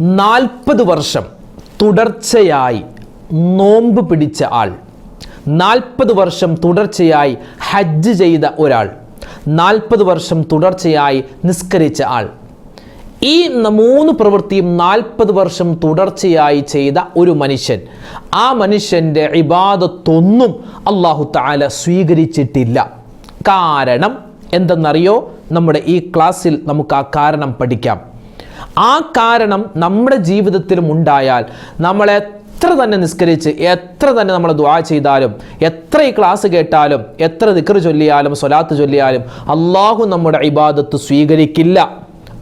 നാൽപ്പത് വർഷം തുടർച്ചയായി നോമ്പ് പിടിച്ച ആൾ. നാൽപ്പത് വർഷം തുടർച്ചയായി ഹജ്ജ് ചെയ്ത ഒരാൾ. നാൽപ്പത് വർഷം തുടർച്ചയായി നിസ്കരിച്ച ആൾ. ഈ മൂന്ന് പ്രവൃത്തിയും നാൽപ്പത് വർഷം തുടർച്ചയായി ചെയ്ത ഒരു മനുഷ്യൻ. ആ മനുഷ്യന്റെ ഇബാദത്തൊന്നും അള്ളാഹു താല സ്വീകരിച്ചിട്ടില്ല. കാരണം എന്തെന്നറിയോ? നമ്മുടെ ഈ ക്ലാസ്സിൽ നമുക്ക് ആ കാരണം പഠിക്കാം. ആ കാരണം നമ്മുടെ ജീവിതത്തിലും ഉണ്ടായാൽ നമ്മളെ എത്ര തന്നെ നിസ്കരിച്ച് എത്ര തന്നെ നമ്മൾ ദുആ ചെയ്താലും എത്ര ഈ ക്ലാസ് കേട്ടാലും എത്ര ദിക്ർ ചൊല്ലിയാലും സ്വലാത്ത് ചൊല്ലിയാലും അള്ളാഹു നമ്മുടെ ഇബാദത്ത് സ്വീകരിക്കില്ല.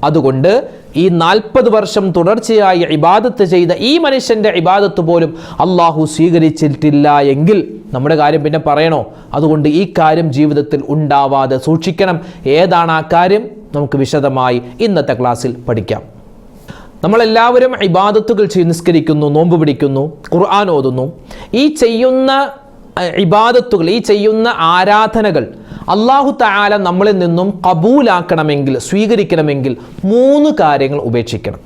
അതുകൊണ്ട് ഈ നാൽപ്പത് വർഷം തുടർച്ചയായി ഇബാദത്ത് ചെയ്ത ഈ മനുഷ്യന്റെ ഇബാദത്ത് പോലും അള്ളാഹു സ്വീകരിച്ചിട്ടില്ല എങ്കിൽ നമ്മുടെ കാര്യം പിന്നെ പറയണോ? അതുകൊണ്ട് ഈ കാര്യം ജീവിതത്തിൽ ഉണ്ടാവാതെ സൂക്ഷിക്കണം. ഏതാണ് ആ കാര്യം? നമുക്ക് വിശദമായി ഇന്നത്തെ ക്ലാസ്സിൽ പഠിക്കാം. നമ്മളെല്ലാവരും ഇബാദത്തുകൾ ചെയ്ത് നിസ്കരിക്കുന്നു നോമ്പ് പിടിക്കുന്നു ഖുർആൻ ഓതുന്നു. ഈ ചെയ്യുന്ന ഇബാദത്തുകൾ ഈ ചെയ്യുന്ന ആരാധനകൾ അള്ളാഹു താല നമ്മളിൽ നിന്നും കബൂലാക്കണമെങ്കിൽ സ്വീകരിക്കണമെങ്കിൽ മൂന്ന് കാര്യങ്ങൾ ഉപേക്ഷിക്കണം.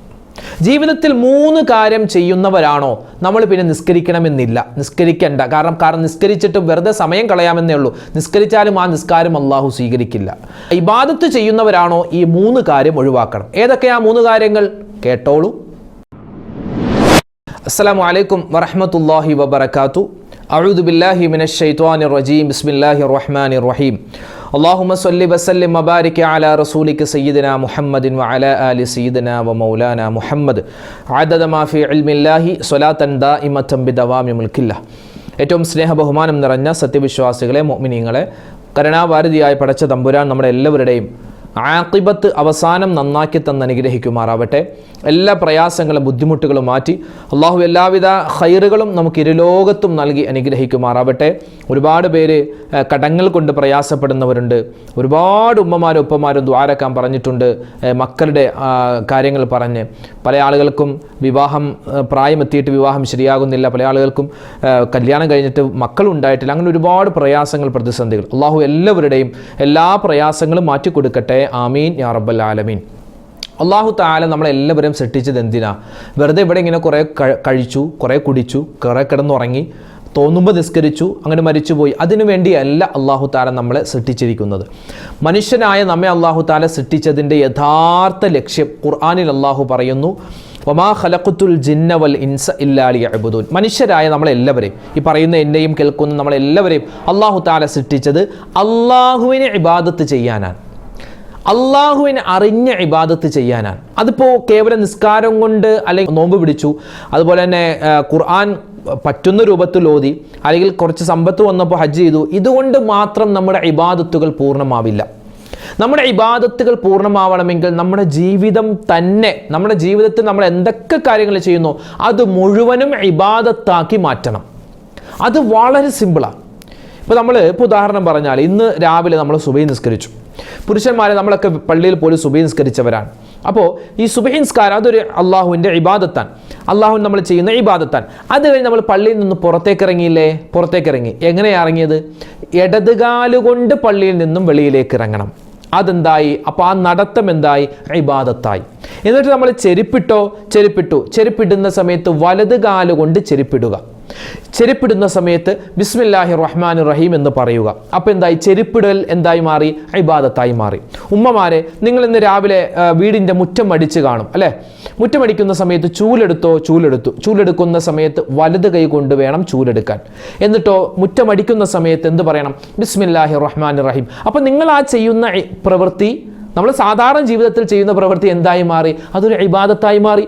ജീവിതത്തിൽ മൂന്ന് കാര്യം ചെയ്യുന്നവരാണോ? നമ്മൾ പിന്നെ നിസ്കരിക്കണമെന്നില്ല. നിസ്കരിക്കണ്ട. കാരണം കാരണം നിസ്കരിച്ചിട്ട് വെറുതെ സമയം കളയാമെന്നേ ഉള്ളൂ. നിസ്കരിച്ചാലും ആ നിസ്കാരം അള്ളാഹു സ്വീകരിക്കില്ല. ഇബാദത്ത് ചെയ്യുന്നവരാണോ? ഈ മൂന്ന് കാര്യം ഒഴിവാക്കണം. ഏതൊക്കെയാ മൂന്ന് കാര്യങ്ങൾ? കേട്ടോളൂ. അസ്സാം വലൈക്കും അലൈക്കും വറഹ്മത്തുള്ളാഹി വബറകാതു അഊദു ബില്ലാഹി മിനശ് ശൈത്വാനിർ റജീം ബിസ്മില്ലാഹിർ റഹ്മാനിർ റഹീം اللهم صل وسلم وبارك على رسولك سيدنا محمد وعلى آل سيدنا ومولانا محمد عدد ما في علم الله صلاة دائمة بدوام ملك الله ഏറ്റവും സ്നേഹ ബഹുമാനം നിറഞ്ഞ സത്യവിശ്വാസികളെ മോമിനിയങ്ങളെ കരുണാഭാരതിയായ പടച്ച തമ്പുരാൻ നമ്മുടെ എല്ലാവരുടെയും ആക്കിബത്ത് അവസാനം നന്നാക്കി തന്ന് അനുഗ്രഹിക്കുമാറാവട്ടെ. എല്ലാ പ്രയാസങ്ങളും ബുദ്ധിമുട്ടുകളും മാറ്റി അള്ളാഹു എല്ലാവിധ ഹൈറുകളും നമുക്ക് ഇരുലോകത്തും നൽകി അനുഗ്രഹിക്കുമാറാവട്ടെ. ഒരുപാട് പേര് കടങ്ങൾ കൊണ്ട് പ്രയാസപ്പെടുന്നവരുണ്ട്. ഒരുപാട് ഉമ്മമാരും ഉപ്പമാരും ദ്വാരക്കാൻ പറഞ്ഞിട്ടുണ്ട് മക്കളുടെ കാര്യങ്ങൾ പറഞ്ഞ്. പല ആളുകൾക്കും വിവാഹം പ്രായമെത്തിയിട്ട് വിവാഹം ശരിയാകുന്നില്ല. പല ആളുകൾക്കും കല്യാണം കഴിഞ്ഞിട്ട് മക്കളുണ്ടായിട്ടില്ല അങ്ങനെ ഒരുപാട് പ്രയാസങ്ങൾ പ്രതിസന്ധികൾ. അള്ളാഹു എല്ലാവരുടെയും എല്ലാ പ്രയാസങ്ങളും മാറ്റിക്കൊടുക്കട്ടെ. ആമീൻ യാ റബ്ബൽ ആലമീൻ. അള്ളാഹു താല നമ്മളെല്ലാവരും സൃഷ്ടിച്ചത് എന്തിനാ? വെറുതെ ഇവിടെ ഇങ്ങനെ കുറേ കഴിച്ചു കുറേ കുടിച്ചു കുറേ കിടന്നുറങ്ങി തോന്നുമ്പോൾ നിസ്കരിച്ചു അങ്ങനെ മരിച്ചുപോയി. അതിനുവേണ്ടിയല്ല അള്ളാഹു താല നമ്മളെ സൃഷ്ടിച്ചിരിക്കുന്നത്. മനുഷ്യനായ നമ്മെ അള്ളാഹു താല സൃഷ്ടിച്ചതിന്റെ യഥാർത്ഥ ലക്ഷ്യം ഖുർആാനിൽ അള്ളാഹു പറയുന്നു ഒമാ ഖലഖത്തുൽ ജിന്നവൽ ഇൻസ ഇല്ലാലി അബുദൂൻ മനുഷ്യരായ നമ്മളെല്ലാവരെയും ഈ പറയുന്ന എന്നെയും കേൾക്കുന്ന നമ്മളെല്ലാവരെയും അള്ളാഹു താല സൃഷ്ടിച്ചത് അള്ളാഹുവിനെ ഇബാദത്ത് ചെയ്യാനാണ്. അള്ളാഹുവിനെ അറിഞ്ഞ ഇബാദത്ത് ചെയ്യാനാണ്. അതിപ്പോൾ കേവലം നിസ്കാരം കൊണ്ട് അല്ലെങ്കിൽ നോമ്പ് പിടിച്ചു അതുപോലെ തന്നെ ഖുർആൻ പറ്റുന്ന രൂപത്തിൽ ഓതി അല്ലെങ്കിൽ കുറച്ച് സമ്പത്ത് വന്നപ്പോൾ ഹജ്ജ് ചെയ്തു ഇതുകൊണ്ട് മാത്രം നമ്മുടെ ഇബാദത്തുകൾ പൂർണമാവില്ല. നമ്മുടെ ഇബാദത്തുകൾ പൂർണമാവണമെങ്കിൽ നമ്മുടെ ജീവിതം തന്നെ നമ്മുടെ ജീവിതത്തിൽ നമ്മൾ എന്തൊക്കെ കാര്യങ്ങൾ ചെയ്യുന്നു അത് മുഴുവനും ഇബാദത്താക്കി മാറ്റണം. അത് വളരെ സിമ്പിളാണ് ഇപ്പോൾ നമ്മൾ ഇപ്പോൾ ഉദാഹരണം പറഞ്ഞാൽ ഇന്ന് രാവിലെ നമ്മൾ സുബൈ നിസ്കരിച്ചു. പുരുഷന്മാരെ നമ്മളൊക്കെ പള്ളിയിൽ പോലും സുബൈ നിസ്കരിച്ചവരാണ്. അപ്പോൾ ഈ സുബൈ നിസ്കാരം അതൊരു അള്ളാഹുവിന്റെ ഇബാദത്താൻ അള്ളാഹു നമ്മൾ ചെയ്യുന്ന ഇബാദത്താൻ അത് കഴിഞ്ഞ് നമ്മൾ പള്ളിയിൽ നിന്ന് പുറത്തേക്ക് ഇറങ്ങിയില്ലേ? പുറത്തേക്ക് ഇറങ്ങി. എങ്ങനെയാണ് ഇറങ്ങിയത്? ഇടതുകാലുകൊണ്ട് പള്ളിയിൽ നിന്നും വെളിയിലേക്ക് ഇറങ്ങണം. അതെന്തായി? അപ്പോൾ ആ നടത്തം എന്തായി? ഇബാദത്തായി. എന്നിട്ട് നമ്മൾ ചെരുപ്പിട്ടോ? ചെരുപ്പിട്ടു. ചെരുപ്പിടുന്ന സമയത്ത് വലത് കാലുകൊണ്ട് ചെരുപ്പിടുക. ചെരുപ്പിടുന്ന സമയത്ത് ബിസ്മില്ലാഹി റഹ്മാൻ റഹീം എന്ന് പറയുക. അപ്പോൾ എന്തായി? ചെരുപ്പിടൽ എന്തായി മാറി? ഇബാദത്തായി മാറി. ഉമ്മമാരെ നിങ്ങൾ ഇന്ന് രാവിലെ വീടിന്റെ മുറ്റം അടിച്ച് കാണും അല്ലേ? മുറ്റം അടിക്കുന്ന സമയത്ത് ചൂലെടുത്തോ? ചൂലെടുത്തു. ചൂലെടുക്കുന്ന സമയത്ത് വലത് കൈ കൊണ്ട് വേണം ചൂലെടുക്കാൻ. എന്നിട്ടോ മുറ്റം അടിക്കുന്ന സമയത്ത് എന്ത് പറയണം? ബിസ്മില്ലാഹി റഹ്മാൻ റഹീം അപ്പോൾ നിങ്ങൾ ആ ചെയ്യുന്ന പ്രവൃത്തി നമ്മൾ സാധാരണ ജീവിതത്തിൽ ചെയ്യുന്ന പ്രവൃത്തി എന്തായി മാറി? അതൊരു ഇബാദത്തായി മാറി.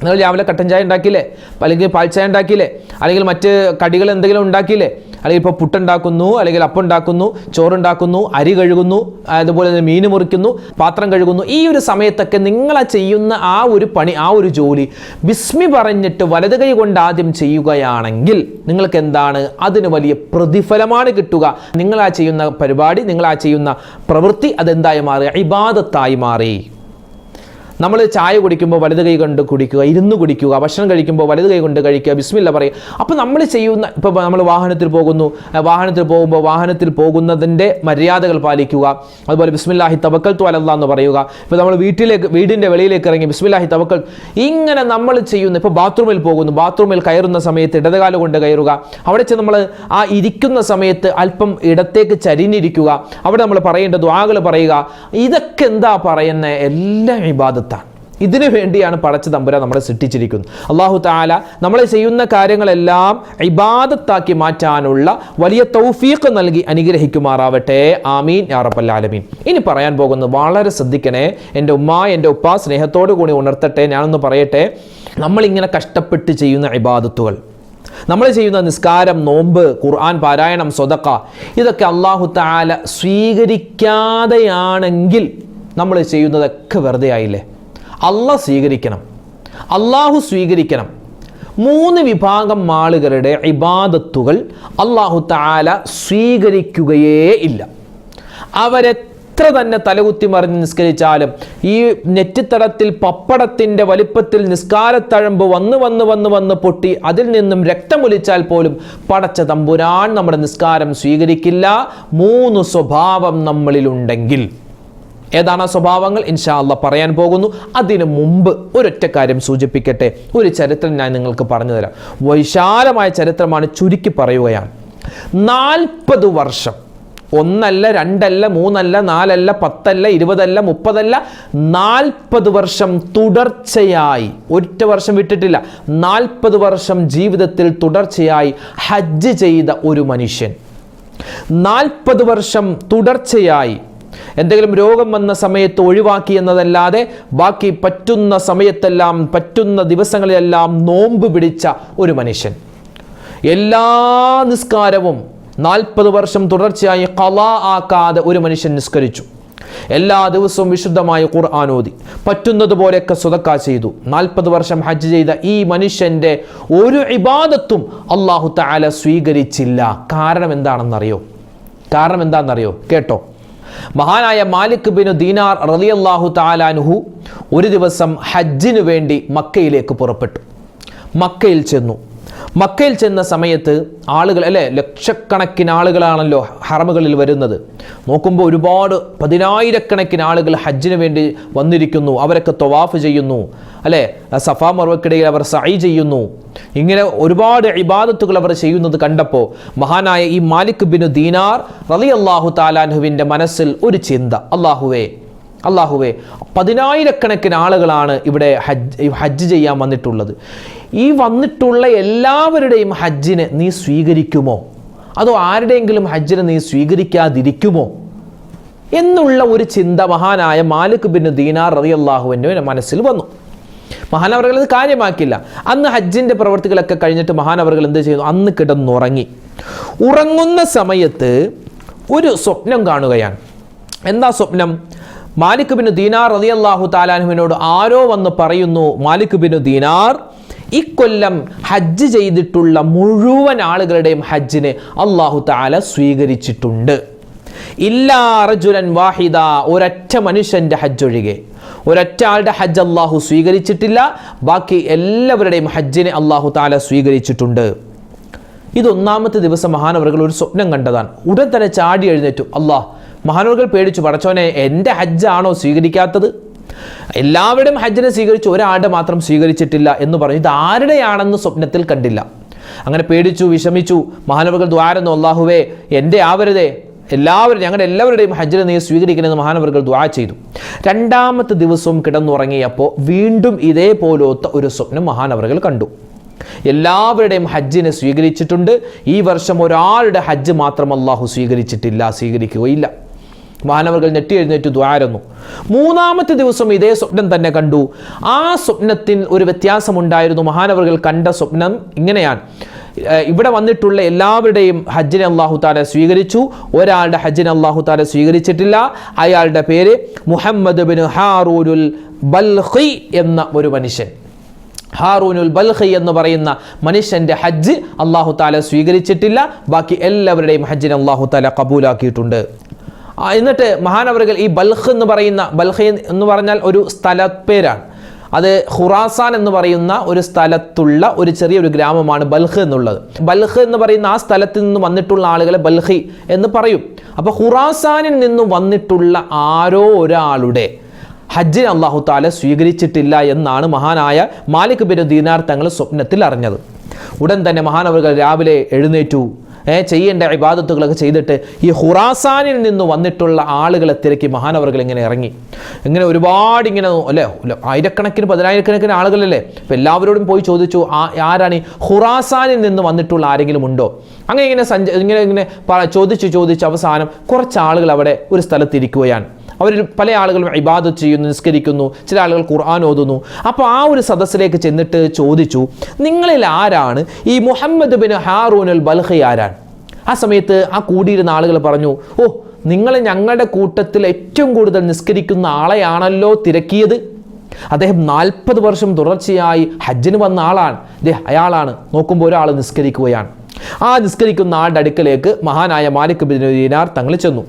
നിങ്ങൾ രാവിലെ കട്ടൻ ചായ ഉണ്ടാക്കിയില്ലേ? അല്ലെങ്കിൽ പാൽച്ചായ ചായ ഉണ്ടാക്കിയില്ലേ? അല്ലെങ്കിൽ മറ്റ് കടികൾ എന്തെങ്കിലും ഉണ്ടാക്കിയില്ലേ? അല്ലെങ്കിൽ ഇപ്പോൾ പുട്ടുണ്ടാക്കുന്നു അല്ലെങ്കിൽ അപ്പം ഉണ്ടാക്കുന്നു ചോറുണ്ടാക്കുന്നു അരി കഴുകുന്നു അതുപോലെ തന്നെ മീൻ മുറിക്കുന്നു പാത്രം കഴുകുന്നു. ഈ ഒരു സമയത്തൊക്കെ നിങ്ങൾ ചെയ്യുന്ന ആ ഒരു പണി ആ ഒരു ജോലി ബിസ്മി പറഞ്ഞിട്ട് വലത് കൈ കൊണ്ട് ആദ്യം ചെയ്യുകയാണെങ്കിൽ നിങ്ങൾക്ക് എന്താണ്? അതിന് വലിയ പ്രതിഫലമാണ് കിട്ടുക. നിങ്ങൾ ആ ചെയ്യുന്ന പരിപാടി നിങ്ങൾ ആ ചെയ്യുന്ന പ്രവൃത്തി അതെന്തായി മാറി? ഇബാദത്തായി മാറി. നമ്മൾ ചായ കുടിക്കുമ്പോൾ വലത് കൈ കൊണ്ട് കുടിക്കുക ഇരുന്ന് കുടിക്കുക ഭക്ഷണം കഴിക്കുമ്പോൾ വലത് കൈ കൊണ്ട് കഴിക്കുക ബിസ്മില്ല പറയുക അപ്പോൾ നമ്മൾ ചെയ്യുന്ന ഇപ്പോൾ നമ്മൾ വാഹനത്തിൽ പോകുന്നു വാഹനത്തിൽ പോകുമ്പോൾ വാഹനത്തിൽ പോകുന്നതിന്റെ മര്യാദകൾ പാലിക്കുക. അതുപോലെ ബിസ്മില്ലാഹി തവക്കൽ ത്വലല്ല എന്ന് പറയുക. ഇപ്പോൾ നമ്മൾ വീട്ടിലേക്ക് വീടിന്റെ വെളിയിലേക്ക് ഇറങ്ങി ബിസ്മില്ലാഹി തവക്കൽ ഇങ്ങനെ നമ്മൾ ചെയ്യുന്ന ഇപ്പോൾ ബാത്റൂമിൽ പോകുന്നു ബാത്റൂമിൽ കയറുന്ന സമയത്ത് ഇടതുകാല കൊണ്ട് കയറുക. അവിടെ ചെന്ന് നമ്മൾ ആ ഇരിക്കുന്ന സമയത്ത് അല്പം ഇടത്തേക്ക് ചരിഞ്ഞിരിക്കുക. അവിടെ നമ്മൾ പറയേണ്ട ദ്വാകൾ പറയുക. ഇതൊക്കെ എന്താ പറയുന്ന? എല്ലാ ഇബാദത്താണ് ഇതിനു വേണ്ടിയാണ് പടച്ച തമ്പുരാൻ നമ്മളെ സൃഷ്ടിച്ചിരിക്കുന്നത്. അള്ളാഹു താല നമ്മൾ ചെയ്യുന്ന കാര്യങ്ങളെല്ലാം ഇബാദത്താക്കി മാറ്റാനുള്ള വലിയ തൗഫീഖ് നൽകി അനുഗ്രഹിക്കുമാറാവട്ടെ. ആമീൻ. യാ റബ്ബൽ ആലമീൻ. ഇനി പറയാൻ പോകുന്നത് വളരെ ശ്രദ്ധിക്കണേ. എന്റെ ഉമ്മ എന്റെ ഉപ്പ സ്നേഹത്തോടു കൂടി ഉണർത്തട്ടെ. ഞാനൊന്ന് പറയട്ടെ. നമ്മളിങ്ങനെ കഷ്ടപ്പെട്ട് ചെയ്യുന്ന ഇബാദത്തുകൾ നമ്മൾ ചെയ്യുന്ന നിസ്കാരം നോമ്പ് ഖുർആൻ പാരായണം സ്വതക്ക ഇതൊക്കെ അള്ളാഹു താല സ്വീകരിക്കാതെയാണെങ്കിൽ നമ്മൾ ചെയ്യുന്നതൊക്കെ വെറുതെ ആയില്ലേ അല്ല സ്വീകരിക്കണം. അള്ളാഹു സ്വീകരിക്കണം. മൂന്ന് വിഭാഗം ആളുകളുടെ ഇബാദത്തുകൾ അള്ളാഹു താല സ്വീകരിക്കുകയേ ഇല്ല. അവരെത്ര തന്നെ തലകുത്തി മറിഞ്ഞ് നിസ്കരിച്ചാലും ഈ നെറ്റിത്തടത്തിൽ പപ്പടത്തിന്റെ വലിപ്പത്തിൽ നിസ്കാരത്തഴമ്പ് വന്ന് വന്ന് വന്ന് വന്ന് പൊട്ടി അതിൽ നിന്നും രക്തമൊലിച്ചാൽ പോലും പടച്ച തമ്പുരാൻ നമ്മുടെ നിസ്കാരം സ്വീകരിക്കില്ല. മൂന്ന് സ്വഭാവം നമ്മളിലുണ്ടെങ്കിൽ. ഏതാണ് ആ സ്വഭാവങ്ങൾ? ഇൻഷാ പറയാൻ പോകുന്നു. അതിനു മുമ്പ് ഒരൊറ്റ കാര്യം സൂചിപ്പിക്കട്ടെ. ഒരു ചരിത്രം ഞാൻ നിങ്ങൾക്ക് പറഞ്ഞു തരാം. വൈശാലമായ ചരിത്രമാണ് ചുരുക്കി പറയുകയാണ്. നാൽപ്പത് വർഷം. ഒന്നല്ല രണ്ടല്ല മൂന്നല്ല നാലല്ല പത്തല്ല ഇരുപതല്ല മുപ്പതല്ല നാൽപ്പത് വർഷം തുടർച്ചയായി. ഒറ്റ വർഷം വിട്ടിട്ടില്ല. നാൽപ്പത് വർഷം ജീവിതത്തിൽ തുടർച്ചയായി ഹജ്ജ് ചെയ്ത ഒരു മനുഷ്യൻ. നാൽപ്പത് വർഷം തുടർച്ചയായി എന്തെങ്കിലും രോഗം വന്ന സമയത്ത് ഒഴിവാക്കി എന്നതല്ലാതെ ബാക്കി പറ്റുന്ന സമയത്തെല്ലാം പറ്റുന്ന ദിവസങ്ങളിലെല്ലാം നോമ്പ് പിടിച്ച ഒരു മനുഷ്യൻ. എല്ലാ നിസ്കാരവും നാൽപ്പത് വർഷം തുടർച്ചയായി കലാ ആക്കാതെ ഒരു മനുഷ്യൻ നിസ്കരിച്ചു. എല്ലാ ദിവസവും വിശുദ്ധമായ ഖുർആൻ ഓതി. പറ്റുന്നത് പോലെയൊക്കെ സ്വതക്ക ചെയ്തു. നാൽപ്പത് വർഷം ഹജ്ജ് ചെയ്ത ഈ മനുഷ്യന്റെ ഒരു ഇബാദത്തും അള്ളാഹു താല സ്വീകരിച്ചില്ല. കാരണം എന്താണെന്നറിയോ? കാരണം എന്താണെന്നറിയോ? കേട്ടോ. മഹാനായ മാലിക് ബിനു ദീനാർ റളിയല്ലാഹു താലാനുഹു ഒരു ദിവസം ഹജ്ജിനു വേണ്ടി മക്കയിലേക്ക് പുറപ്പെട്ടു. മക്കയിൽ ചെന്നു. മക്കയിൽ ചെന്ന സമയത്ത് ആളുകൾ അല്ലേ ലക്ഷക്കണക്കിന് ആളുകളാണല്ലോ ഹറമുകളിൽ വരുന്നത്. നോക്കുമ്പോൾ ഒരുപാട് പതിനായിരക്കണക്കിന് ആളുകൾ ഹജ്ജിന് വേണ്ടി വന്നിരിക്കുന്നു. അവരൊക്കെ തൊവാഫ് ചെയ്യുന്നു. അല്ലേ? സഫാ മർവക്കിടയിൽ അവർ സൈ ചെയ്യുന്നു. ഇങ്ങനെ ഒരുപാട് ഇബാദത്തുകൾ അവർ ചെയ്യുന്നത് കണ്ടപ്പോൾ മഹാനായ ഈ മാലിക് ബിനു ദീനാർ റലി അള്ളാഹു താലാൻഹുവിന്റെ മനസ്സിൽ ഒരു ചിന്ത. അള്ളാഹുവേ അള്ളാഹുവേ പതിനായിരക്കണക്കിന് ആളുകളാണ് ഇവിടെ ഹജ്ജ് ഹജ്ജ് ചെയ്യാൻ വന്നിട്ടുള്ളത്. ഈ വന്നിട്ടുള്ള എല്ലാവരുടെയും ഹജ്ജിനെ നീ സ്വീകരിക്കുമോ? അതോ ആരുടെയെങ്കിലും ഹജ്ജിനെ നീ സ്വീകരിക്കാതിരിക്കുമോ? എന്നുള്ള ഒരു ചിന്ത മഹാനായ മാലിക് ബിൻ ദീനാർ റളിയല്ലാഹുവിന്റെ മനസ്സിൽ വന്നു. മഹാനവറുകൾ അത് കാര്യമാക്കില്ല അന്ന് ഹജ്ജിന്റെ പ്രവർത്തികളൊക്കെ കഴിഞ്ഞിട്ട് മഹാനവറുകൾ എന്ത് ചെയ്യുന്നു? അന്ന് കിടന്നുറങ്ങി. ഉറങ്ങുന്ന സമയത്ത് ഒരു സ്വപ്നം കാണുകയാണ്. എന്താ സ്വപ്നം? മാലിക് ബിനു ദീനാർ റളിയല്ലാഹു താലാനുവിനോട് ആരോ വന്ന് പറയുന്നു മാലിക് ബിനു ദീനാർ ഇക്കൊല്ലം ഹജ്ജ് ചെയ്തിട്ടുള്ള മുഴുവൻ ആളുകളുടെയും ഹജ്ജിനെ അള്ളാഹു താല സ്വീകരിച്ചിട്ടുണ്ട്. ഇല്ലാ റജുലൻ വാഹിദ ഒരൊറ്റ മനുഷ്യന്റെ ഹജ്ജ് ഒഴികെ ഒരൊറ്റ ആളുടെ ഹജ്ജ് അള്ളാഹു സ്വീകരിച്ചിട്ടില്ല. ബാക്കി എല്ലാവരുടെയും ഹജ്ജിനെ അള്ളാഹു താല സ്വീകരിച്ചിട്ടുണ്ട്. ഇത് ഒന്നാമത്തെ ദിവസം മഹാനവറുകൾ ഒരു സ്വപ്നം കണ്ടതാണ്. ഉടൻ തന്നെ ചാടി എഴുന്നേറ്റു. അള്ളാഹ് മഹാനവറുകൾ പേടിച്ചു പടച്ചോനെ എന്റെ ഹജ്ജാണോ സ്വീകരിക്കാത്തത്? എല്ലാവരുടെയും ഹജ്ജിനെ സ്വീകരിച്ചു ഒരാളുടെ മാത്രം സ്വീകരിച്ചിട്ടില്ല എന്ന് പറഞ്ഞു. ഇത് ആരുടെയാണെന്ന് സ്വപ്നത്തിൽ കണ്ടില്ല. അങ്ങനെ പേടിച്ചു വിഷമിച്ചു. മഹാനവറുകൾ ദ്വാരെന്നു അള്ളാഹുവേ എന്റെ ആവരുതേ എല്ലാവരും ഞങ്ങളുടെ എല്ലാവരുടെയും ഹജ്ജിനെ നീ സ്വീകരിക്കണമെന്ന് മഹാനവർകൾ ദ്വാ ചെയ്തു. രണ്ടാമത്തെ ദിവസവും കിടന്നുറങ്ങിയപ്പോൾ വീണ്ടും ഇതേപോലത്തെ ഒരു സ്വപ്നം മഹാനവറുകൾ കണ്ടു. എല്ലാവരുടെയും ഹജ്ജിനെ സ്വീകരിച്ചിട്ടുണ്ട്. ഈ വർഷം ഒരാളുടെ ഹജ്ജ് മാത്രം അള്ളാഹു സ്വീകരിച്ചിട്ടില്ല സ്വീകരിക്കുകയില്ല. മഹാനവർകൾ ഞെട്ടി എഴുന്നേറ്റ് ദ്വാരുന്നു മൂന്നാമത്തെ ദിവസം ഇതേ സ്വപ്നം തന്നെ കണ്ടു. ആ സ്വപ്നത്തിൽ ഒരു വ്യത്യാസമുണ്ടായിരുന്നു. മഹാനവർകൾ കണ്ട സ്വപ്നം ഇങ്ങനെയാണ്. ഇവിടെ വന്നിട്ടുള്ള എല്ലാവരുടെയും ഹജ്ജിനെ അള്ളാഹു താല സ്വീകരിച്ചു. ഒരാളുടെ ഹജ്ജിനെ അള്ളാഹു താല സ്വീകരിച്ചിട്ടില്ല. അയാളുടെ പേര് മുഹമ്മദ് ബിൻ ഹാറൂനുൽ ബൽഹി എന്ന ഒരു മനുഷ്യൻ. ഹാറൂനുൽ ബൽഹി എന്ന് പറയുന്ന മനുഷ്യന്റെ ഹജ്ജ് അള്ളാഹു താല സ്വീകരിച്ചിട്ടില്ല. ബാക്കി എല്ലാവരുടെയും ഹജ്ജിനെ അള്ളാഹു താല കബൂലാക്കിയിട്ടുണ്ട്. എന്നിട്ട് മഹാനവറുകൾ ഈ ബൽഹ് എന്ന് പറയുന്ന ബൽഹ് എന്ന് പറഞ്ഞാൽ ഒരു സ്ഥലപ്പേരാണ്. അത് ഖുറാസാൻ എന്ന് പറയുന്ന ഒരു സ്ഥലത്തുള്ള ഒരു ചെറിയൊരു ഗ്രാമമാണ് ബൽഹ് എന്നുള്ളത്. ബൽഹ് എന്ന് പറയുന്ന ആ സ്ഥലത്ത് നിന്ന് വന്നിട്ടുള്ള ആളുകളെ ബൽഹി എന്ന് പറയും. അപ്പോൾ ഖുറാസാനിൽ നിന്ന് വന്നിട്ടുള്ള ആരോ ഒരാളുടെ ഹജ്ജിന് അള്ളാഹു താല സ്വീകരിച്ചിട്ടില്ല എന്നാണ് മഹാനായ മാലിക് ബിൻ ദീനാർ തങ്ങൾ സ്വപ്നത്തിൽ അറിഞ്ഞത്. ഉടൻ തന്നെ മഹാനവറുകൾ രാവിലെ എഴുന്നേറ്റു. ചെയ്യേണ്ട ഇബാദത്തുകളൊക്കെ ചെയ്തിട്ട് ഈ ഹുറാസാനിൽ നിന്ന് വന്നിട്ടുള്ള ആളുകളെ തിരക്കി മഹാനവർകൾ ഇങ്ങനെ ഇറങ്ങി. ഇങ്ങനെ ഒരുപാട് ഇങ്ങനെ അല്ലേ ആയിരക്കണക്കിന് പതിനായിരക്കണക്കിന് ആളുകളല്ലേ? അപ്പം എല്ലാവരോടും പോയി ചോദിച്ചു ആ- ആരാണ് ഈ ഹുറാസാനിൽ നിന്ന് വന്നിട്ടുള്ള ആരെങ്കിലും ഉണ്ടോ? അങ്ങനെ ഇങ്ങനെ സഞ്ച ഇങ്ങനെ ഇങ്ങനെ ചോദിച്ച് ചോദിച്ച് അവസാനം കുറച്ച് ആളുകൾ അവിടെ ഒരു സ്ഥലത്തിരിക്കുകയാണ് അവർ പല ആളുകളും ഇബാദത്ത് ചെയ്യുന്നു നിസ്കരിക്കുന്നു ചില ആളുകൾ ഖുർആൻ ഓതുന്നു. അപ്പോൾ ആ ഒരു സദസ്സിലേക്ക് ചെന്നിട്ട് ചോദിച്ചു നിങ്ങളിൽ ആരാണ്? ഈ മുഹമ്മദ് ബിൻ ഹാറൂൻ അൽ ബൽഹി ആരാണ്? ആ സമയത്ത് ആ കൂടിയിരുന്ന ആളുകൾ പറഞ്ഞു ഓ നിങ്ങൾ ഞങ്ങളുടെ കൂട്ടത്തിൽ ഏറ്റവും കൂടുതൽ നിസ്കരിക്കുന്ന ആളെയാണല്ലോ തിരക്കിയത്? അദ്ദേഹം നാൽപ്പത് വർഷം തുടർച്ചയായി ഹജ്ജിന് വന്ന ആളാണ്. ദേ അയാളാണ്. നോക്കുമ്പോൾ ഒരാൾ നിസ്കരിക്കുകയാണ്. ആ നിസ്കരിക്കുന്ന ആളുടെ അടുക്കലേക്ക് മഹാനായ മാലിക് ബിൻ ദീനാർ തങ്ങൾ ചെന്നു.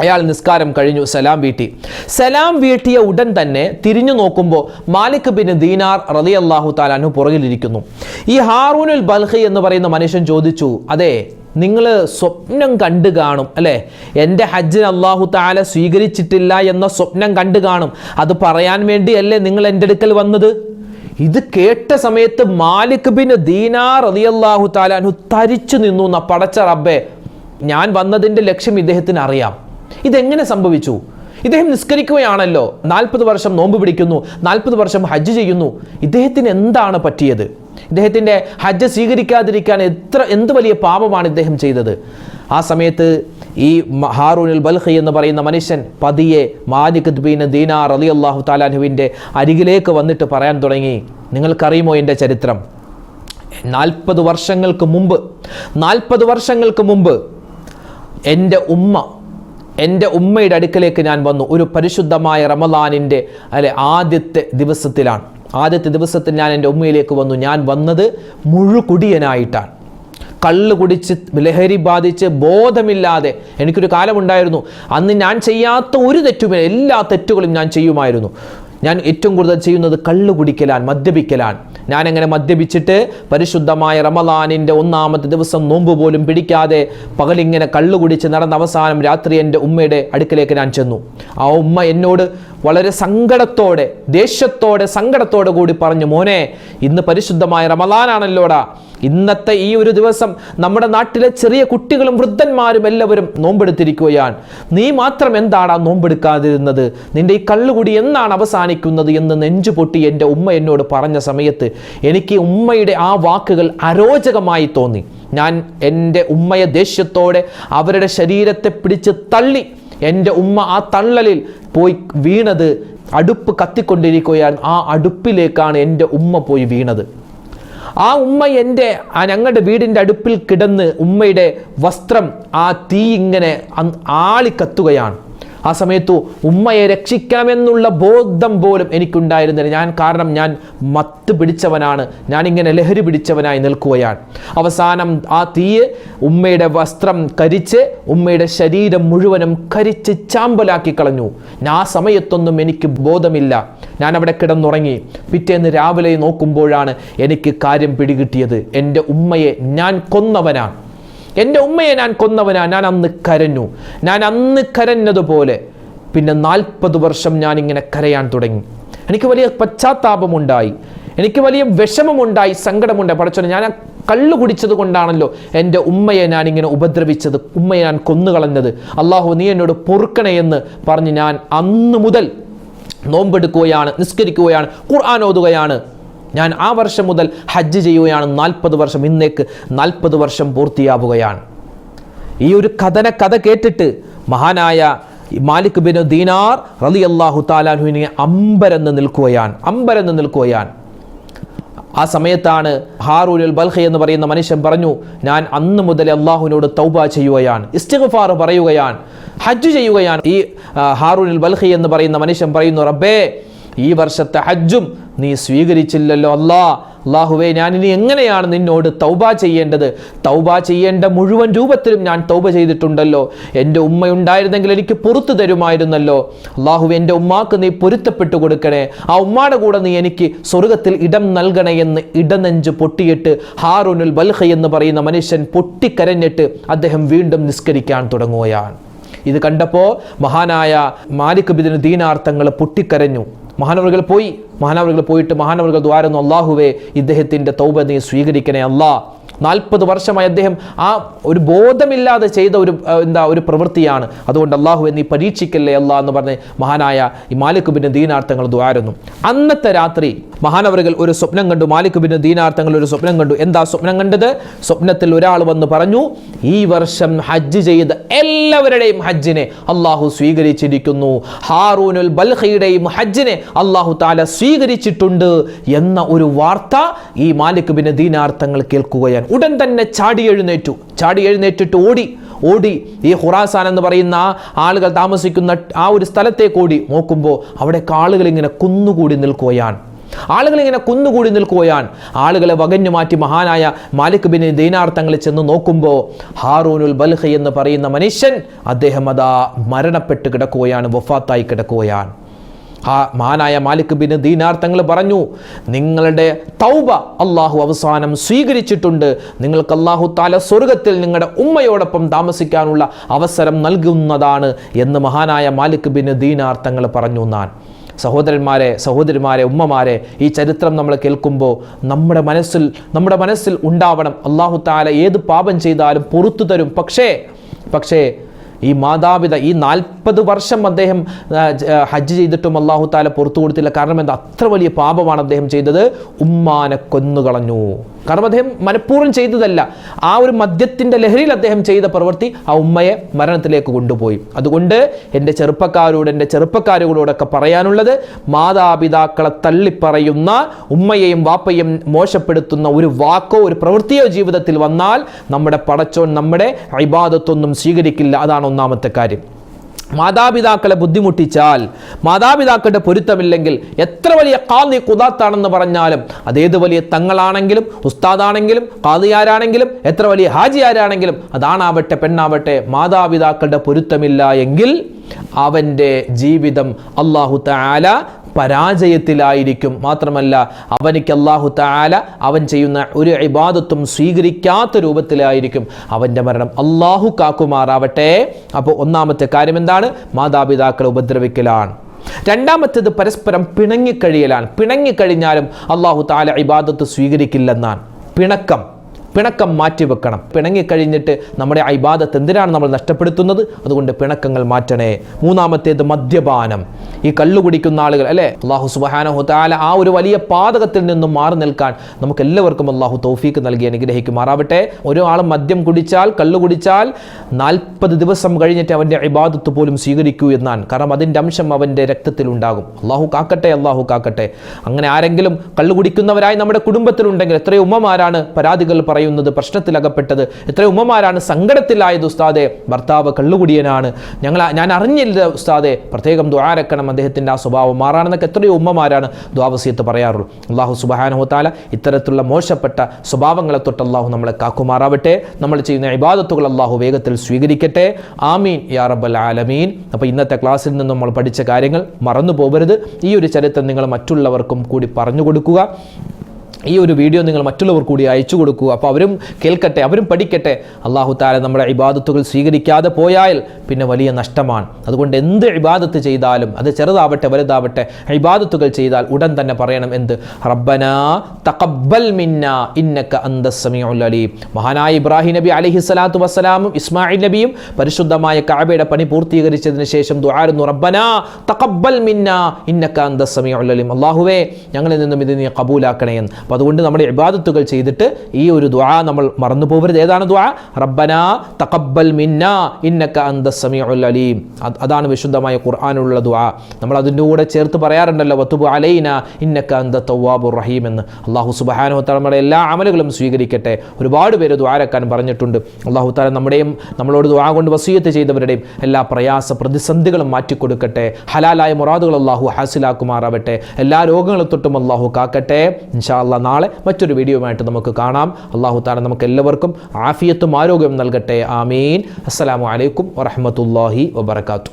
അയാൾ നിസ്കാരം കഴിഞ്ഞു സലാം വീട്ടി. സലാം വീട്ടിയ ഉടൻ തന്നെ തിരിഞ്ഞു നോക്കുമ്പോൾ മാലിക് ബിൻ ദീനാർ റതി അള്ളാഹു താലാനു പുറകിലിരിക്കുന്നു. ഈ ഹാറൂനുൽ ബൽഹി എന്ന് പറയുന്ന മനുഷ്യൻ ചോദിച്ചു അതെ നിങ്ങൾ സ്വപ്നം കണ്ടു കാണും അല്ലേ? എന്റെ ഹജ്ജിന് അള്ളാഹു താല സ്വീകരിച്ചിട്ടില്ല എന്ന സ്വപ്നം കണ്ടു കാണും. അത് പറയാൻ വേണ്ടിയല്ലേ നിങ്ങൾ എന്റെ അടുക്കൽ വന്നത്? ഇത് കേട്ട സമയത്ത് മാലിക് ബിൻ ദീനാർ റളിയല്ലാഹു താലാനു തരിച്ചു നിന്നു എന്ന പടച്ച റബ്ബെ. ഞാൻ വന്നതിന്റെ ലക്ഷ്യം ഇദ്ദേഹത്തിന് അറിയാം. ഇതെങ്ങനെ സംഭവിച്ചു? ഇദ്ദേഹം നിസ്കരിക്കുകയാണല്ലോ. നാൽപ്പത് വർഷം നോമ്പ് പിടിക്കുന്നു. നാൽപ്പത് വർഷം ഹജ്ജ് ചെയ്യുന്നു. ഇദ്ദേഹത്തിന് എന്താണ് പറ്റിയത്? ഇദ്ദേഹത്തിന്റെ ഹജ്ജ് സ്വീകരിക്കാതിരിക്കാൻ എത്ര എന്ത് വലിയ പാപമാണ് ഇദ്ദേഹം ചെയ്തത്? ആ സമയത്ത് ഈ ഹാറൂനുൽ ബൽഹി എന്ന് പറയുന്ന മനുഷ്യൻ പതിയെ മാലിക് ബീൻ ദീനാർ അലി അള്ളാഹു താലാനുവിന്റെ അരികിലേക്ക് വന്നിട്ട് പറയാൻ തുടങ്ങി. നിങ്ങൾക്കറിയുമോ എന്റെ ചരിത്രം? നാൽപ്പത് വർഷങ്ങൾക്ക് മുമ്പ് നാൽപ്പത് വർഷങ്ങൾക്ക് മുമ്പ് എന്റെ ഉമ്മ എന്റെ ഉമ്മയുടെ അടുക്കലേക്ക് ഞാൻ വന്നു. ഒരു പരിശുദ്ധമായ റമദാനിന്റെ അല്ലെ ആദ്യത്തെ ദിവസത്തിലാണ്. ആദ്യത്തെ ദിവസത്തിൽ ഞാൻ എന്റെ ഉമ്മയിലേക്ക് വന്നു. ഞാൻ വന്നത് മുഴുകുടിയനായിട്ടാണ് കള്ള് കുടിച്ച് ലഹരി ബാധിച്ച് ബോധമില്ലാതെ എനിക്കൊരു കാലമുണ്ടായിരുന്നു. അന്ന് ഞാൻ ചെയ്യാത്ത ഒരു തെറ്റുമില്ല എല്ലാ തെറ്റുകളും ഞാൻ ചെയ്യുമായിരുന്നു. ഞാൻ ഏറ്റവും കൂടുതൽ ചെയ്യുന്നത് കള്ള് കുടിക്കലാൻ മദ്യപിക്കലാൻ ഞാനങ്ങനെ മദ്യപിച്ചിട്ട് പരിശുദ്ധമായ റമദാനിന്റെ ഒന്നാമത്തെ ദിവസം നോമ്പ് പോലും പിടിക്കാതെ പകലിങ്ങനെ കള്ളു കുടിച്ച് നടന്ന അവസാനം രാത്രി എന്റെ ഉമ്മയുടെ അടുക്കലേക്ക് ഞാൻ ചെന്നു. ആ ഉമ്മ എന്നോട് വളരെ സങ്കടത്തോടെ ദേഷ്യത്തോടെ സങ്കടത്തോടെ കൂടി പറഞ്ഞു മോനെ ഇന്ന് പരിശുദ്ധമായ റമദാനാണല്ലോടാ. ഇന്നത്തെ ഈ ഒരു ദിവസം നമ്മുടെ നാട്ടിലെ ചെറിയ കുട്ടികളും വൃദ്ധന്മാരും എല്ലാവരും നോമ്പെടുത്തിരിക്കുകയാണ്. നീ മാത്രം എന്താണ് നോമ്പെടുക്കാതിരുന്നത്? നിന്റെ ഈ കള്ളുകുടി എന്നാണ് അവസാനിക്കുന്നത് എന്ന് നെഞ്ചു പൊട്ടി എന്റെ ഉമ്മ എന്നോട് പറഞ്ഞ സമയത്ത് എനിക്ക് ഉമ്മയുടെ ആ വാക്കുകൾ അരോചകമായി തോന്നി. ഞാൻ എന്റെ ഉമ്മയെ ദേഷ്യത്തോടെ അവരുടെ ശരീരത്തെ പിടിച്ച് തള്ളി എന്റെ ഉമ്മ ആ തള്ളലിൽ പോയി വീണത് അടുപ്പ് കത്തിക്കൊണ്ടിരിക്കുകയാണ്. ആ അടുപ്പിലേക്കാണ് എന്റെ ഉമ്മ പോയി വീണത്. ആ ഉമ്മ എന്റെ ആ ഞങ്ങളുടെ വീടിന്റെ അടുപ്പിൽ കിടന്ന് ഉമ്മയുടെ വസ്ത്രം ആ തീ ഇങ്ങനെ ആളിക്കത്തുകയാണ്. ആ സമയത്തു ഉമ്മയെ രക്ഷിക്കണമെന്നുള്ള ബോധം പോലും എനിക്കുണ്ടായിരുന്നില്ല. ഞാൻ കാരണം ഞാൻ മത്ത് പിടിച്ചവനാണ്. ഞാനിങ്ങനെ ലഹരി പിടിച്ചവനായി നിൽക്കുകയാണ്. അവസാനം ആ തീയ് ഉമ്മയുടെ വസ്ത്രം കരിച്ച് ഉമ്മയുടെ ശരീരം മുഴുവനും കരിച്ച് ചാമ്പലാക്കി കളഞ്ഞു. ആ സമയത്തൊന്നും എനിക്ക് ബോധമില്ല. ഞാൻ അവിടെ കിടന്നുറങ്ങി. പിറ്റേന്ന് രാവിലെ നോക്കുമ്പോഴാണ് എനിക്ക് കാര്യം പിടികിട്ടിയത്. എന്റെ ഉമ്മയെ ഞാൻ കൊന്നവനാണ്. എന്റെ ഉമ്മയെ ഞാൻ കൊന്നവനാ. ഞാൻ അന്ന് കരഞ്ഞു. ഞാൻ അന്ന് കരഞ്ഞതുപോലെ പിന്നെ നാൽപ്പത് വർഷം ഞാൻ ഇങ്ങനെ കരയാൻ തുടങ്ങി. എനിക്ക് വലിയ പശ്ചാത്താപമുണ്ടായി. എനിക്ക് വലിയ വിഷമമുണ്ടായി സങ്കടമുണ്ടായി. പഠിച്ചോ ഞാൻ കള്ളു കുടിച്ചത് കൊണ്ടാണല്ലോ എന്റെ ഉമ്മയെ ഞാൻ ഇങ്ങനെ ഉപദ്രവിച്ചത് ഉമ്മയെ ഞാൻ കൊന്നുകളഞ്ഞത്. അള്ളാഹു നീ എന്നോട് പൊറുക്കണേ എന്ന് പറഞ്ഞ് ഞാൻ അന്ന് മുതൽ നോമ്പെടുക്കുകയാണ് നിസ്കരിക്കുകയാണ് ഖുർആൻ ഓതുകയാണ്. ഞാൻ ആ വർഷം മുതൽ ഹജ്ജ് ചെയ്യുകയാണ്. നാൽപ്പത് വർഷം ഇന്നേക്ക് നാൽപ്പത് വർഷം പൂർത്തിയാവുകയാണ്. ഈ ഒരു കഥന കഥ കേട്ടിട്ട് മഹാനായ മാലിക് ബിൻ ദീനാർ റലി അള്ളാഹു താലാഹുവിനെ അമ്പരന്ന് നിൽക്കുകയാണ്. അമ്പരന്ന് നിൽക്കുകയാണ്. ആ സമയത്താണ് ഹാറൂൽ ബൽഹ എന്ന് പറയുന്ന മനുഷ്യൻ പറഞ്ഞു ഞാൻ അന്ന് മുതൽ അള്ളാഹുവിനോട് തൗബ ചെയ്യുകയാണ്. ഇസ്തിഗ്ഫാർ പറയുകയാണ്. ഹജ്ജ് ചെയ്യുകയാണ്. ഈ ഹാറൂൽ ബൽഹി എന്ന് പറയുന്ന മനുഷ്യൻ പറയുന്നു റബ്ബേ ഈ വർഷത്തെ ഹജ്ജും നീ സ്വീകരിച്ചില്ലല്ലോ അല്ലാ. അള്ളാഹുവേ ഞാൻ ഇനി എങ്ങനെയാണ് നിന്നോട് തൗബ ചെയ്യേണ്ടത്? തൗബ ചെയ്യേണ്ട മുഴുവൻ രൂപത്തിലും ഞാൻ തൗബ ചെയ്തിട്ടുണ്ടല്ലോ. എന്റെ ഉമ്മയുണ്ടായിരുന്നെങ്കിൽ എനിക്ക് പുറത്തു തരുമായിരുന്നല്ലോ. അള്ളാഹു എന്റെ ഉമ്മാക്ക് നീ പൊരുത്തപ്പെട്ടു കൊടുക്കണേ. ആ ഉമ്മാടെ കൂടെ നീ എനിക്ക് സ്വർഗത്തിൽ ഇടം നൽകണേ എന്ന് ഇടനെഞ്ച് പൊട്ടിയിട്ട് ഹാറുനുൽ ബൽഹ എന്ന് പറയുന്ന മനുഷ്യൻ പൊട്ടിക്കരഞ്ഞിട്ട് അദ്ദേഹം വീണ്ടും നിസ്കരിക്കാൻ തുടങ്ങുകയാണ്. ഇത് കണ്ടപ്പോൾ മഹാനായ മാലിക് ബിദിന് ദീനാർത്ഥങ്ങൾ പൊട്ടിക്കരഞ്ഞു. മഹാനവറുകൾ പോയി മഹാനവറുകൾ പോയിട്ട് മഹാനവറുകൾ ദ്വാരുന്നു അള്ളാഹുവേ ഇദ്ദേഹത്തിന്റെ തൗബ നീ സ്വീകരിക്കണേ അല്ലാ നാൽപ്പത് വർഷമായി അദ്ദേഹം ആ ഒരു ബോധമില്ലാതെ ചെയ്ത ഒരു എന്താ ഒരു പ്രവൃത്തിയാണ്. അതുകൊണ്ട് അള്ളാഹു എന്നീ പരീക്ഷിക്കല്ലേ അല്ലാ എന്ന് പറഞ്ഞ് മഹാനായ ഈ മാലിക് ബിൻ ദീനാർത്ഥങ്ങൾ ദ്വാരുന്നു അന്നത്തെ രാത്രി മഹാനവറുകൾ ഒരു സ്വപ്നം കണ്ടു. മാലിക് ബിൻ ദീനാർത്ഥങ്ങൾ ഒരു സ്വപ്നം കണ്ടു. എന്താ സ്വപ്നം കണ്ടത്? സ്വപ്നത്തിൽ ഒരാൾ വന്ന് പറഞ്ഞു ഈ വർഷം ഹജ്ജ് ചെയ്ത എല്ലാവരുടെയും ഹജ്ജിനെ അള്ളാഹു സ്വീകരിച്ചിരിക്കുന്നു. ഹാറൂനുൽ ബൽഹയുടെയും ഹജ്ജിനെ അള്ളാഹു താല സ്വീകരിച്ചിട്ടുണ്ട്. എന്ന ഒരു വാർത്ത ഈ മാലിക് ബിൻ ദീനാർത്ഥങ്ങൾ കേൾക്കുകയാണ്. ഉടൻ തന്നെ ചാടി എഴുന്നേറ്റു. ചാടി എഴുന്നേറ്റിട്ട് ഓടി ഓടി ഈ ഹുറാസാൻ എന്ന് പറയുന്ന ആളുകൾ താമസിക്കുന്ന ആ ഒരു സ്ഥലത്തേക്ക് ഓടി. നോക്കുമ്പോൾ അവിടെ ആളുകൾ ഇങ്ങനെ കുന്നുകൂടി നിൽക്കുകയാണ്. ആളുകൾ ഇങ്ങനെ കുന്നുകൂടി നിൽക്കുകയാണ്. ആളുകളെ വകഞ്ഞു മാറ്റി മഹാനായ മാലിക് ബിൻ ദീനാർത്ഥങ്ങൾ ചെന്ന് നോക്കുമ്പോൾ ഹാറൂനുൽ ബൽഹ എന്ന് പറയുന്ന മനുഷ്യൻ അദ്ദേഹം അതാ മരണപ്പെട്ട് കിടക്കുകയാണ് വഫാത്തായി കിടക്കുകയാണ്. ആ മാനായ മാലിക് ബിൻ ദീനാർ തങ്ങൾ പറഞ്ഞു നിങ്ങളുടെ തൗബ അള്ളാഹു അവസാനം സ്വീകരിച്ചിട്ടുണ്ട്. നിങ്ങൾക്ക് അള്ളാഹു താല സ്വർഗത്തിൽ നിങ്ങളുടെ ഉമ്മയോടൊപ്പം താമസിക്കാനുള്ള അവസരം നൽകുന്നതാണ് എന്ന് മഹാനായ മാലിക് ബിൻ ദീനാർ തങ്ങൾ പറഞ്ഞു നാൻ സഹോദരന്മാരെ സഹോദരിമാരെ ഉമ്മമാരെ ഈ ചരിത്രം നമ്മൾ കേൾക്കുമ്പോൾ നമ്മുടെ മനസ്സിൽ നമ്മുടെ മനസ്സിൽ ഉണ്ടാവണം. അള്ളാഹു താല ഏത് പാപം ചെയ്താലും പുറത്തു തരും. പക്ഷേ പക്ഷേ ഈ മാതാപിത ഈ നാൽപ്പത് വർഷം അദ്ദേഹം ഹജ്ജ് ചെയ്തിട്ടും അള്ളാഹു താല പുറത്തു കൊടുത്തില്ല. കാരണം എന്താ? അത്ര വലിയ പാപമാണ് അദ്ദേഹം ചെയ്തത്. ഉമ്മാനെ കൊന്നുകളഞ്ഞു. കാരണം അദ്ദേഹം മനഃപൂർവം ചെയ്തതല്ല. ആ ഒരു മദ്യത്തിന്റെ ലഹരിയിൽ അദ്ദേഹം ചെയ്ത പ്രവൃത്തി ആ ഉമ്മയെ മരണത്തിലേക്ക് കൊണ്ടുപോയി. അതുകൊണ്ട് എന്റെ ചെറുപ്പക്കാരോട് എന്റെ ചെറുപ്പക്കാരോടൊക്കെ പറയാനുള്ളത് മാതാപിതാക്കളെ തള്ളിപ്പറയുന്ന ഉമ്മയെയും വാപ്പയും മോശപ്പെടുത്തുന്ന ഒരു വാക്കോ ഒരു പ്രവൃത്തിയോ ജീവിതത്തിൽ വന്നാൽ നമ്മുടെ പടച്ചോൻ നമ്മുടെ ഇബാദത്തൊന്നും സ്വീകരിക്കില്ല. അതാണ് ഒന്നാമത്തെ കാര്യം. മാതാപിതാക്കളെ ബുദ്ധിമുട്ടിച്ചാൽ മാതാപിതാക്കളുടെ പൊരുത്തമില്ലെങ്കിൽ എത്ര വലിയ കാതി കുതാത്താണെന്ന് പറഞ്ഞാലും അതേത് വലിയ തങ്ങളാണെങ്കിലും ഉസ്താദാണെങ്കിലും കാതിയാരാണെങ്കിലും എത്ര വലിയ ഹാജിയാരാണെങ്കിലും അതാണാവട്ടെ പെണ്ണാവട്ടെ മാതാപിതാക്കളുടെ പൊരുത്തമില്ല എങ്കിൽ അവന്റെ ജീവിതം അള്ളാഹു താല പരാജയത്തിലായിരിക്കും. മാത്രമല്ല അവനിക്ക് അള്ളാഹു താല അവൻ ചെയ്യുന്ന ഒരു ഇബാദത്തും സ്വീകരിക്കാത്ത രൂപത്തിലായിരിക്കും അവന്റെ മരണം. അള്ളാഹു കാക്കുമാറാവട്ടെ. അപ്പോൾ ഒന്നാമത്തെ കാര്യം എന്താണ്? മാതാപിതാക്കളെ ഉപദ്രവിക്കലാണ്. രണ്ടാമത്തേത് പരസ്പരം പിണങ്ങിക്കഴിയലാണ്. പിണങ്ങിക്കഴിഞ്ഞാലും അള്ളാഹു താല ഇബാദത്ത് സ്വീകരിക്കില്ലെന്നാണ്. പിണക്കം. പിണക്കം മാറ്റി മാറ്റിവെക്കണം പിണങ്ങിക്കഴിഞ്ഞിട്ട് നമ്മുടെ ഐബാദത്ത് എന്തിനാണ് നമ്മൾ നഷ്ടപ്പെടുത്തുന്നത്? അതുകൊണ്ട് പിണക്കങ്ങൾ മാറ്റണേ. മൂന്നാമത്തേത് മദ്യപാനം. ഈ കല്ല് കുടിക്കുന്ന ആളുകൾ അല്ലേ? അള്ളാഹു സുബാനഹു താല ആ ഒരു വലിയ പാതകത്തിൽ നിന്നും മാറി നിൽക്കാൻ നമുക്ക് എല്ലാവർക്കും അള്ളാഹു തൗഫീക്ക് നൽകി അനുഗ്രഹിക്കുമാറാവട്ടെ. ഒരാൾ മദ്യം കുടിച്ചാൽ കള്ളു കുടിച്ചാൽ നാൽപ്പത് ദിവസം കഴിഞ്ഞിട്ട് അവന്റെ ഇബാദത്ത് പോലും സ്വീകരിക്കൂ എന്നാണ്. കാരണം അതിന്റെ അംശം അവന്റെ രക്തത്തിൽ ഉണ്ടാകും. അള്ളാഹു കാക്കട്ടെ അള്ളാഹു കാക്കട്ടെ. അങ്ങനെ ആരെങ്കിലും കള്ളു കുടിക്കുന്നവരായി നമ്മുടെ കുടുംബത്തിലുണ്ടെങ്കിൽ എത്രയോ ഉമ്മമാരാണ് പരാതികൾ പറയുന്നത്. പ്രശ്നത്തിലകപ്പെട്ടത്. എത്ര ഉമ്മമാരാണ് സങ്കടത്തിലായത് ഉസ്താദെ. ഭർത്താവ് കള്ളുകുടിയനാണ്. ഞങ്ങൾ ഞാൻ അറിഞ്ഞില്ല ഉസ്താദെ. പ്രത്യേകം ദ്വാരക്കണം അദ്ദേഹത്തിന്റെ ആ സ്വഭാവം മാറാണെന്നൊക്കെ എത്രയോ ഉമ്മമാരാണ് ദ്വാവസ്യത്ത് പറയാറുള്ളൂ. അള്ളാഹു സുബാനഹുത്താല ഇത്തരത്തിലുള്ള മോശപ്പെട്ട സ്വഭാവങ്ങളെ തൊട്ട് അള്ളാഹു നമ്മളെ കാക്കുമാറാവട്ടെ. നമ്മൾ ചെയ്യുന്ന ഇബാദത്തുകൾ അള്ളാഹു വേഗത്തിൽ സ്വീകരിക്കട്ടെ. ആമീൻ യാ റബ്ബൽ ആലമീൻ. അപ്പോൾ ഇന്നത്തെ ക്ലാസ്സിൽ നിന്ന് നമ്മൾ പഠിച്ച കാര്യങ്ങൾ മറന്നു പോകരുത് ഈ ഒരു ചരിത്രം നിങ്ങൾ മറ്റുള്ളവർക്കും കൂടി പറഞ്ഞു കൊടുക്കുക. ഈ ഒരു വീഡിയോ നിങ്ങൾ മറ്റുള്ളവർ കൂടി അയച്ചു കൊടുക്കൂ. അപ്പോൾ അവരും കേൾക്കട്ടെ അവരും പഠിക്കട്ടെ. അള്ളാഹു താല നമ്മുടെ ഇബാദത്തുകൾ സ്വീകരിക്കാതെ പോയാൽ പിന്നെ വലിയ നഷ്ടമാണ്. അതുകൊണ്ട് എന്ത് ഇബാദത്ത് ചെയ്താലും അത് ചെറുതാവട്ടെ വലുതാവട്ടെ ഇബാദത്തുകൾ ചെയ്താൽ ഉടൻ തന്നെ പറയണം എന്ത്? റബ്ബന തഖബ്ബൽ മിന്ന ഇന്നക്ക അന്ത സമീഉൽ അലീം. മഹാനായ ഇബ്രാഹിം നബി അലഹി സ്വലാത്തു വസ്സലാമും ഇസ്മായിൽ നബിയും പരിശുദ്ധമായ കാബയുടെ പണി പൂർത്തീകരിച്ചതിന് ശേഷം ദുആരുന്നു റബ്ബന തഖബ്ബൽ മിന്ന ഇന്നക്ക അന്ത സമീഉൽ അലീം. അല്ലാഹുവേ ഞങ്ങളിൽ നിന്നും ഇത് നീ കബൂലാക്കണേ എന്ന്. അപ്പോൾ അതുകൊണ്ട് നമ്മുടെ ഇബാദത്തുകൾ ചെയ്തിട്ട് ഈ ഒരു ദുആ നമ്മൾ മറന്നു പോകരുത് ഏതാണ് ദുആ? റബ്ബന തഖബ്ബൽ മിന്ന ഇന്നക്ക അന്ത സമീഉൽ അലീം. അതാണ് വിശുദ്ധമായ ഖുർആാനുള്ള ദ്വാ നമ്മൾ അതിന്റെ കൂടെ ചേർത്ത് പറയാറുണ്ടല്ലോ വത്തുബു അലൈന ഇന്നക്ക അന്ത തവ്വാബുർ റഹീം എന്ന്. അള്ളാഹു വതആല നമ്മുടെ എല്ലാ അമലുകളും സ്വീകരിക്കട്ടെ. ഒരുപാട് പേര് ദ്വാരക്കാൻ പറഞ്ഞിട്ടുണ്ട്. അള്ളാഹു താല നമ്മുടെയും നമ്മളോട് ദ്വാ കൊണ്ട് വസീയത്ത് ചെയ്തവരുടെയും എല്ലാ പ്രയാസ പ്രതിസന്ധികളും മാറ്റിക്കൊടുക്കട്ടെ. ഹലാലായ മുറാദുകൾ അള്ളാഹു ഹാസിലാക്കുമാറാവട്ടെ. എല്ലാ രോഗങ്ങളെ തൊട്ടും അള്ളാഹു കാക്കട്ടെ. ഇൻഷാ അള്ളാഹ് നാളെ മറ്റൊരു വീഡിയോയുമായിട്ട് നമുക്ക് കാണാം. അള്ളാഹു താല നമുക്ക് എല്ലാവർക്കും ആഫിയത്തും ആരോഗ്യവും നൽകട്ടെ. ആമീൻ. അസ്സലാമു അലൈക്കും വറഹമത്തല്ലാഹി വബർക്കാത്തു